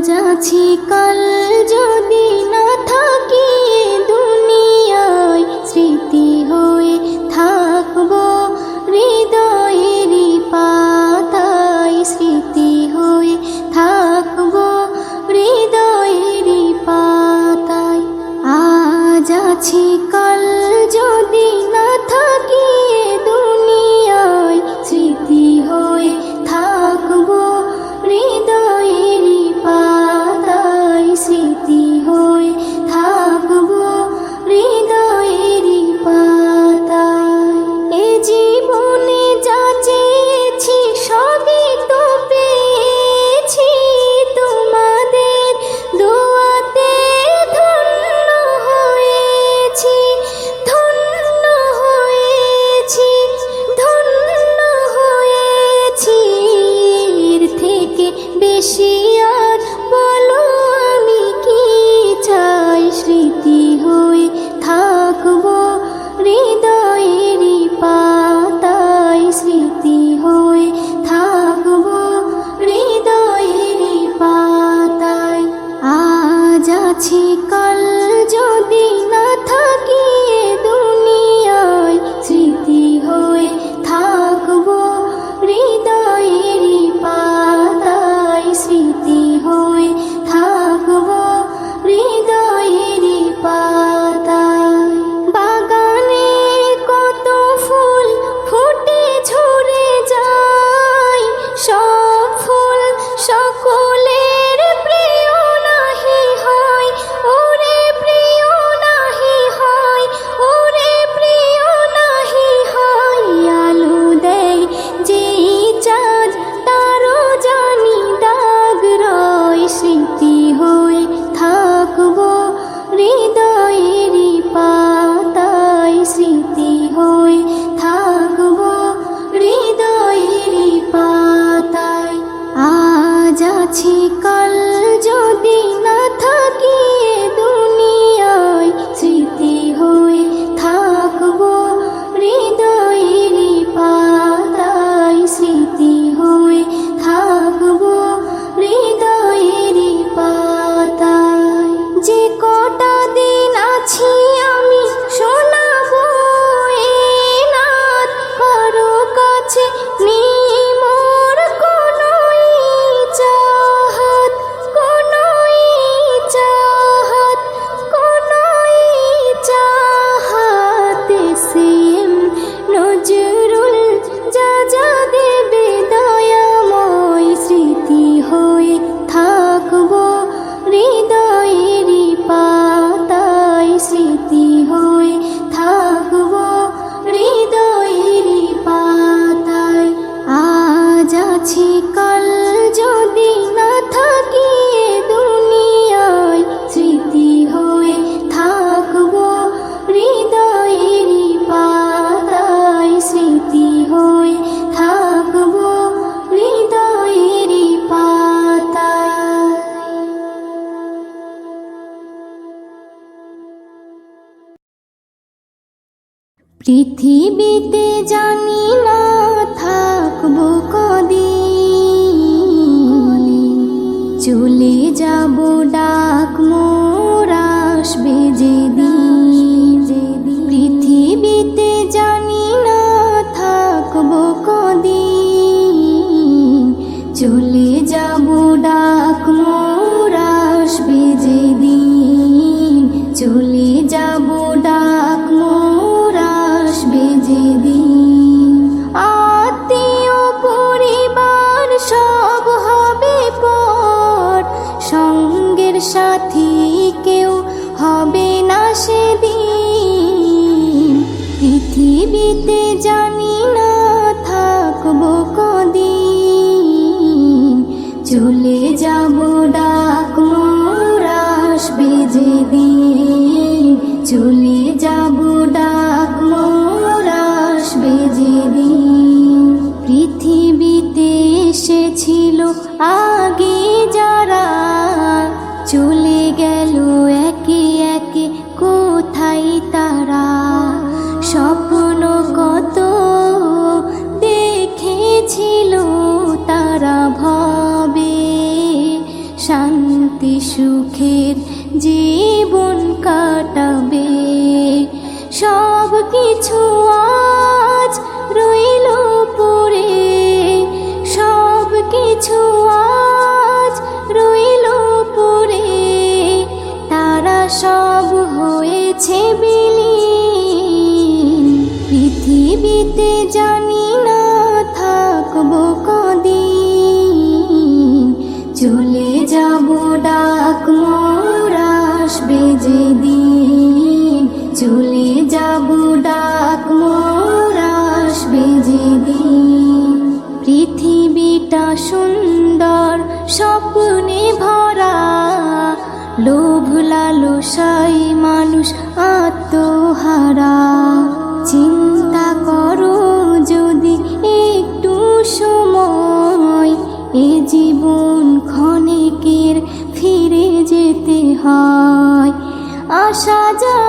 আজ আছি কাল যদি পৃথিবীতে জানি না থাকব কদি চলে যাব ডা লালসাই মানুষ আত্মহারা। চিন্তা করো যদি একটু সময়, এ জীবন ক্ষণিকের ফিরে যেতে হয়। আশা যাওয়ার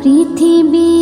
পৃথিবী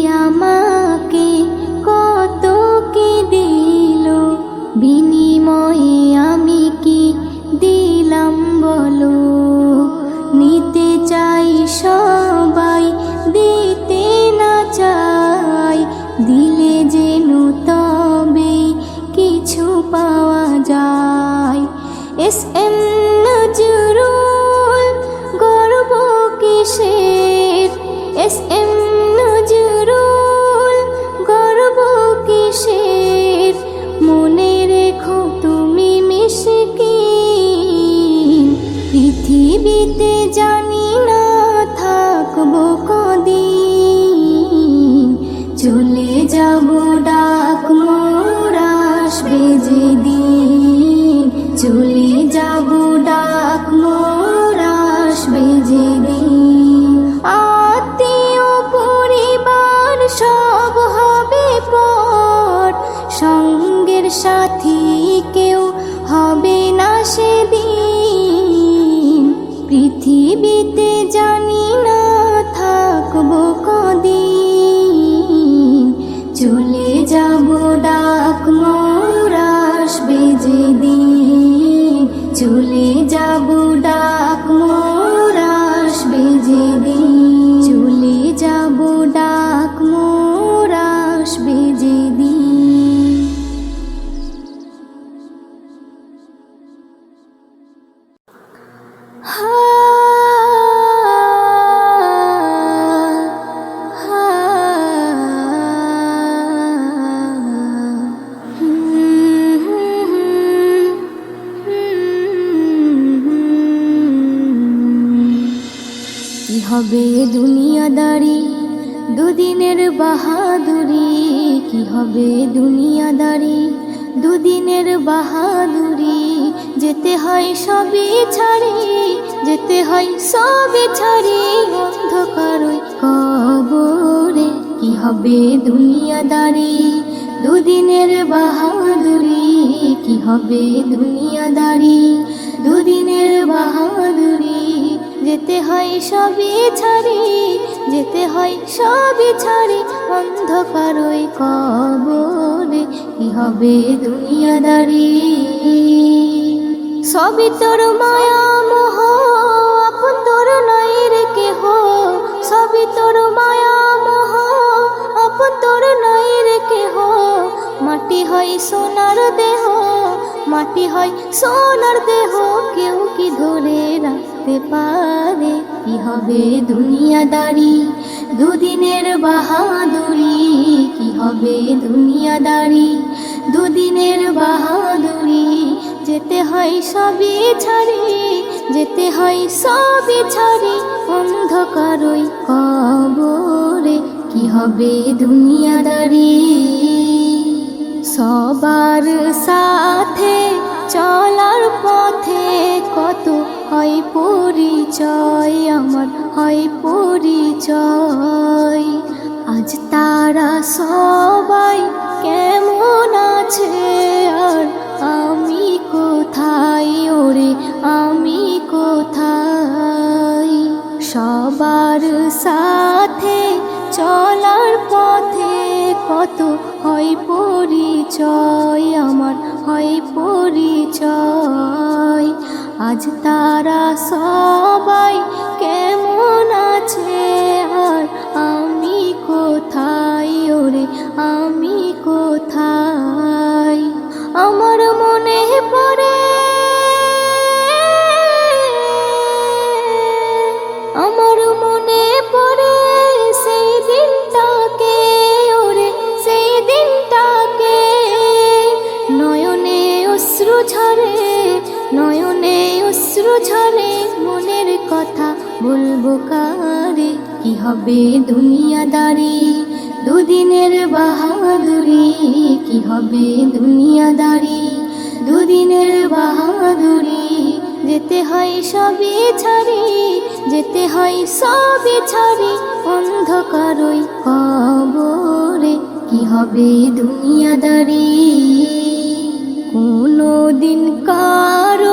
পৃথিবীতে জানি না থাকব। হবে দুনিয়াদারি? দুদিনের বাহাদুরি কি হবে দুনিয়াদারি? দুদিনের বাহাদুরি যেতে হয় সবই ছাড়ি, যেতে হয় সবই ছাড়ি অন্ধকার কবরে। কি হবে দুনিয়াদারি? দুদিনের বাহাদুরি কি হবে দুনিয়াদারি? যেতে হয় সবই ছাড়ি, যেতে হয় সবই ছাড়ি। অন্ধকার ওই কবরে কি হবে দুনিয়াদারি সবই তোর মায়া মোহ, আপন তোর নাই রে কেহ। সবই তোর মায়া মোহ, আপন তোর নাই রে কেহ। মাটি হয় সোনার দেহ, মাটি হয় সোনার দেহ। কেউ কি ধরে রাখতে পারে, কি হবে দুনিয়াদারি? দুদিনের বাহাদুরি, কি হবে দুনিয়াদারি? দুদিনের বাহাদুরি, যেতে হয় সবই ছাড়ি, যেতে হয় সবই ছাড়ি, অন্ধকার ওই কবরে, কি হবে দুনিয়াদারি? সবার সাথে চলার পথে কত হয় পরিচয়, আমার হয় পরিচয়। আজ তারা সবাই কেমন আছে, আর আমি কোথায়? ওরে, আমি কোথায়? সবার সাথে চলার পথে কত হয় পরিচয়, আমার হয় পরিচয়। আজ তারা সবাই কেমন আছে? ঝরে মনের কথা বলব কারে? কি হবে দুনিয়াদারি দুদিনের বাহাদুরি, কি হবে দুনিয়াদারি দুদিনের বাহাদুরি, যেতে হয় সবই ছাড়ি, যেতে হয় সবই ছাড়ি অন্ধকারই কবরে। কি হবে দুনিয়াদারি কোনো দিন কারও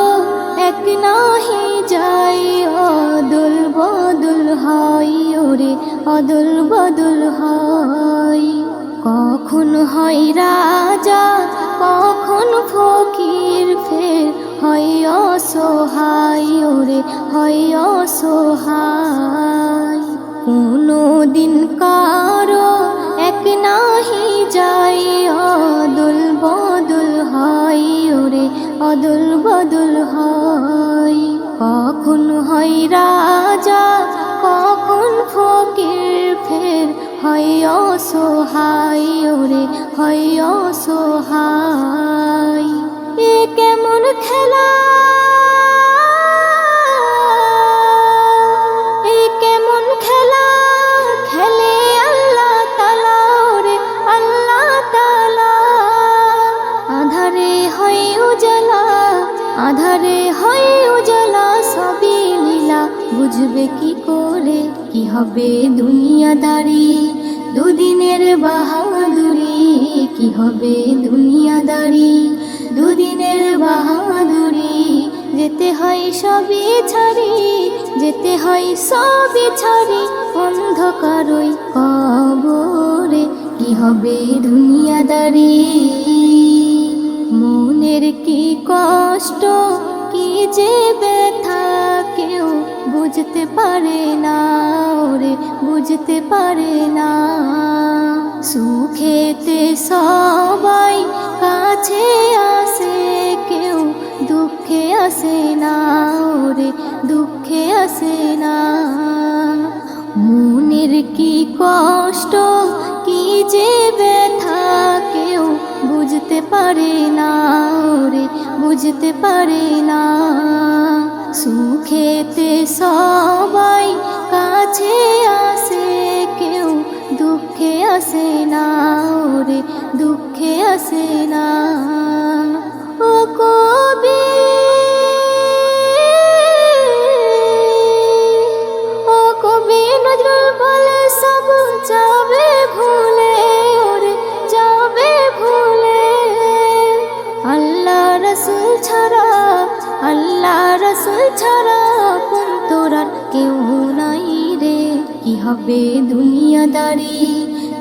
অদল বদল হয়। কখন হয় রাজা, কখন ফকির, ফের হয় অসহায়, ওরে হয় অসহায়। কোনো দিন কারও এক নাহি যাই অদল বদল হয়, ওরে অদল বদল হয়। অসহায় ওরে হয় অসহায় এ কেমন খেলা? আধারে হয় উজালা, সবই লীলা। বুঝবে কি করে? কি হবে দুনিয়াদারি? বাহাদুরি, কি হবে দুনিয়াদারি দুদিনের বাহাদুরি, যেতে হয় সবই ছাড়ি, যেতে হয় সবই ছাড়ি, অন্ধকারই কবরে, কি হবে দুনিয়াদারি মনের কি কষ্ট, কি যে ব্যথা, কেউ বুঝতে পারে না, ওরে বুঝতে পারে না। সুখেতে সবাই কাছে আসে, কেউ দুঃখে আসে না, ওরে দুঃখে আসে না। মনের কি কষ্ট, কি যে ব্যথা, কেউ বুঝতে পারে না, ওরে বুঝতে পারে না। সুখেতে সবাই কাছে আসে আসে না, ওরে দুঃখে আসে না। ও কবি ও কবি, নজরুল বলে সব যাবে ভুলে, ওরে যাবে ভুলে। আল্লাহ রসুল ছাড়া, আল্লাহ রসুল ছাড়া তোর কেউ নাই রে। কি হবে দুনিয়াদারি?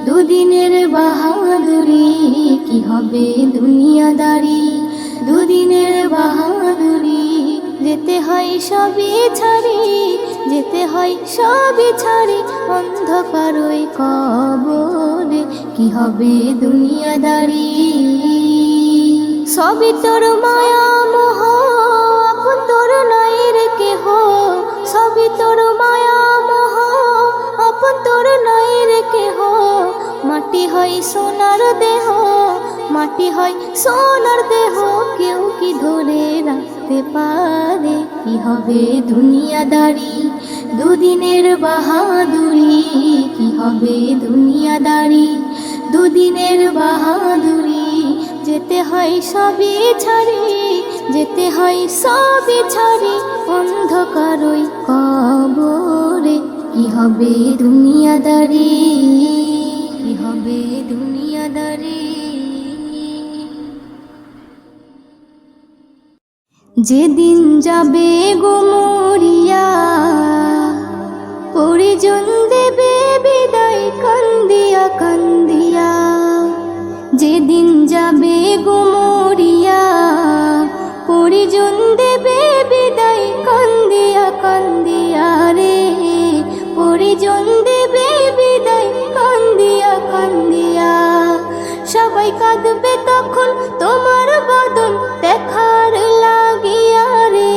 দুদিনের বাহাদুরি কি হবে দুনিয়াদারি? দুদিনের বাহাদুরি, যেতে হয় সবই ছাড়ি, যেতে হয় সবই ছাড়ি অন্ধকারই কবরে কি হবে দুনিয়াদারি? সবই তোর মায়া মোহ, আপন তোর নাই রে কেহ, সবই তোর মায়া রে কেহ মাটি হয় সোনার দেহ, মাটি হয় সোনার দেহ। কেউ কি ধরে রাখতে পারে? কি হবে দুনিয়াদারি? দুদিনের বাহাদুরি। কি হবে দুনিয়াদারি? দুদিনের বাহাদুরি। যেতে হয় সবই ছাড়ি, যেতে হয় সবই ছাড়ি। অন্ধকারই কবরে। কি হবে দুনিয়াদারি? কি হবে দুনিয়াদারি? যেদিন যাবে গোমরিয়া পরিজন দেবে বিদায় কান্দিয়া কান্দিয়া। যেদিন যাবে গোমরিয়া তখন তোমার বদন দেখার লাগিয়া রে,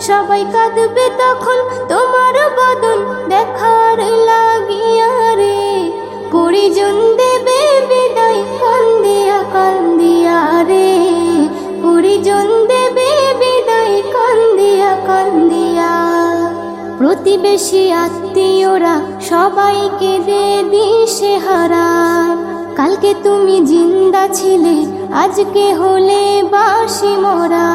সবাই কাঁদবে তখন তোমার বদন দেখার লাগিয়া রে। পরিজন দেবে বিদায়, কান্দিয়া কান্দিয়া রে। পরিজন দেবে বিদায়, কান্দিয়া কান্দিয়া। প্রতিবেশী আত্মীয়রা সবাইকে দে দিশে হারা। কালকে তুমি জিন্দা ছিলে আজকে হলে বাসি মরা,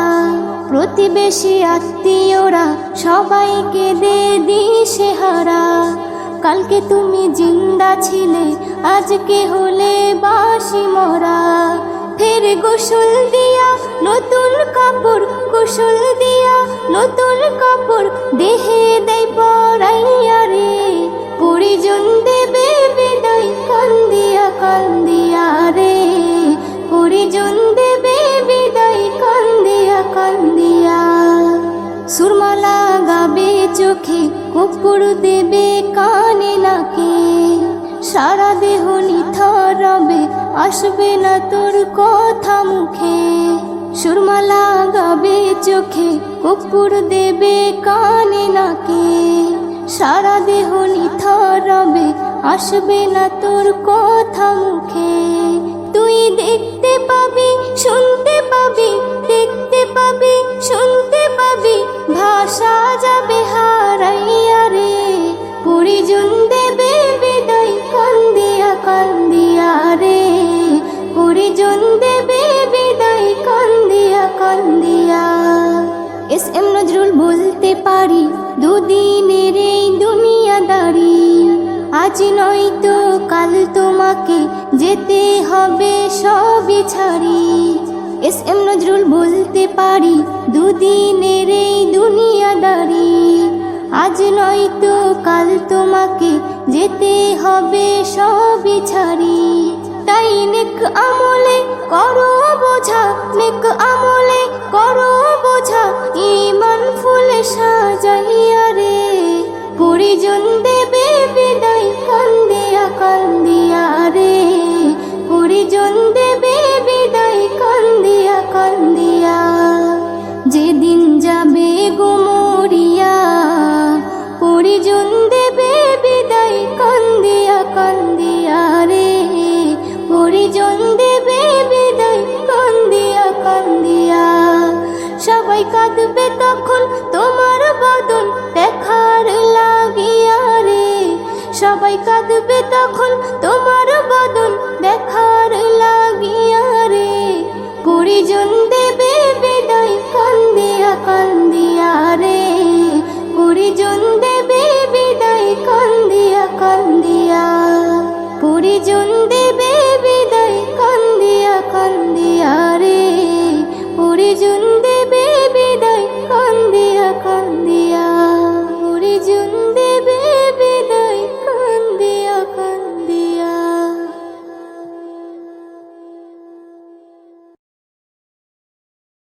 প্রতিবেশী আত্মীয়রা সবাইকে দে দিশে হারা। কালকে তুমি জিন্দা ছিলে, আজকে হলে বাসি মরা। ফের গোসল দিয়া নতুন কাপড়, গোসল দিয়া নতুন কাপড়, দেহে দেয় পরাইয়া রে। পরিজন দেবে বিদায়, কান্দিয়া কান্দিয়া রে। পরিজন দেবে বিদায় কান্দিয়া কান্দিয়া। সুরমালা গাবে চোখে, কপুর দেবে কানে নাকে। সারা দেহ নিথর রবে, আসবে না তোর কথা মুখে। সুরমালা গাবে চোখে, কপুর দেবে কানে নাকে। সারা দেহ নিথর রবে, আসবে না তোর কথা মুখে। তুই দেখতে পাবি, শুনতে পাবি, দেখতে পাবি, শুনতে পাবি, ভাষা যাবে হারাইয়া রে। পরিজন দেবে বিদায়, কান্দিয়া কান্দিয়া রে। পরিজন দেবে বিদায়, কান্দিয়া কান্দিয়া। এস এম নজরুল বলতে পারি, দুদিনের এই দুনিয়াদারি আজ নয়তো কাল তোমাকে যেতে হবে সবই ছাড়ি। এস এম নজরুল বলতে পারি, দুদিনের এই দুনিয়াদারি। আজ নয়তো কাল তোমাকে যেতে হবে সবই ছাড়ি। তাই নেক আমলে করো বোঝা, নেক আমলে করো বোঝা, ইমান ফুলে সাজাইয়া রে। পরিজন দেবে বিদায় পরিজন সবাই কাঁদবে তখন। তোমার